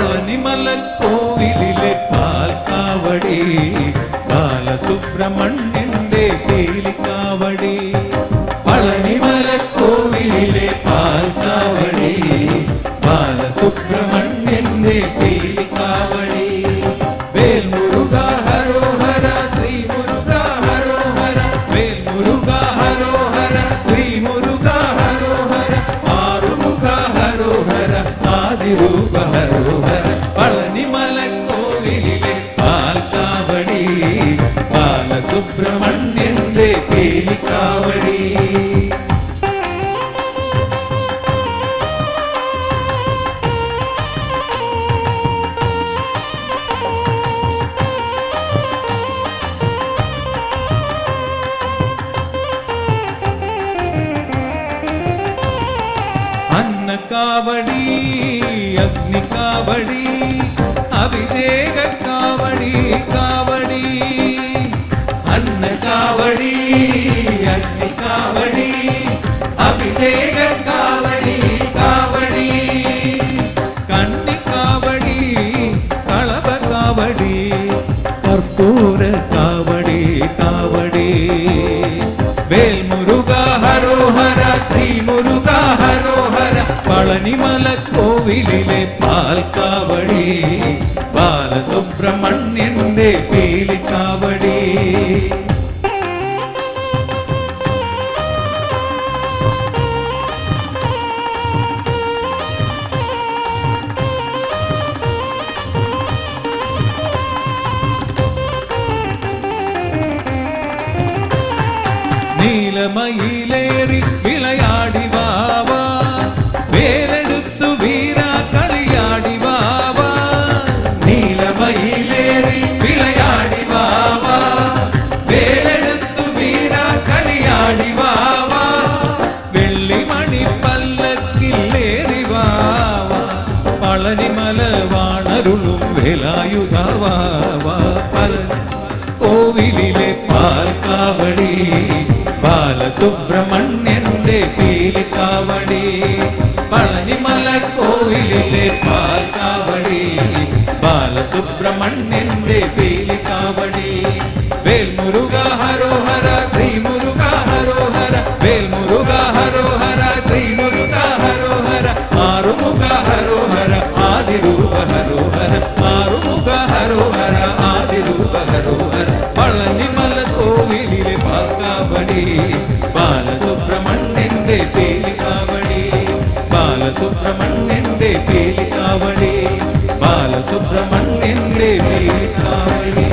பழனிமல கோவிலே பால்காவடி பாலசுப்ரமணியந்தே பீலிக்காவடி பழனிமல கோவிலே பால்காவடி பாலசுப்ரமணியந்தே பீலிக்காவடி வேல் முருகா ஹரோஹர ஸ்ரீ முருகா ஹரோஹர. வேல் முருகா ஹரோஹர ஸ்ரீ முருகா ஹரோஹர. ஆறுமுக ஹரோஹர ஆதிரூப சுப்பிரமணியன்றே கேலி காவடி. அன்ன காவடி அக்னி காவடி கற்பூர காவடி காவடி. வேல் முருகா ஹரோஹர ஸ்ரீ முருகா ஹரோஹர. பழனிமல கோவிலிலே பால் காவடி. பாலசுப்ரமணியன் பீலி காவடி. நீலமயிலேறி விளையாடி வாவா வேலெடுத்து வீரா களியாடி வாவா நீலமயிலேறி விளையாடி வாவா வேலெடுத்து வீரா களியாடி வாவா வெள்ளி மணி பல்லக்கில் ஏறி வாவா பழனிமல வாணருளும் வேலாயுதாவாவா கோவிலிலே பால் காவடி ബാലസുബ്രഹ്മണ്യന്റെ പീലിക്കാവടി പളനിമല കോവിലിലെ പാൽക്കാവടി ബാലസുബ്രഹ്മണ്യന്റെ ബാലസുബ്രഹ്മണ്യന്റെ പേലിക്കാവടി ബാലസുബ്രഹ്മണ്യന്റെ പേലിക്കാവടി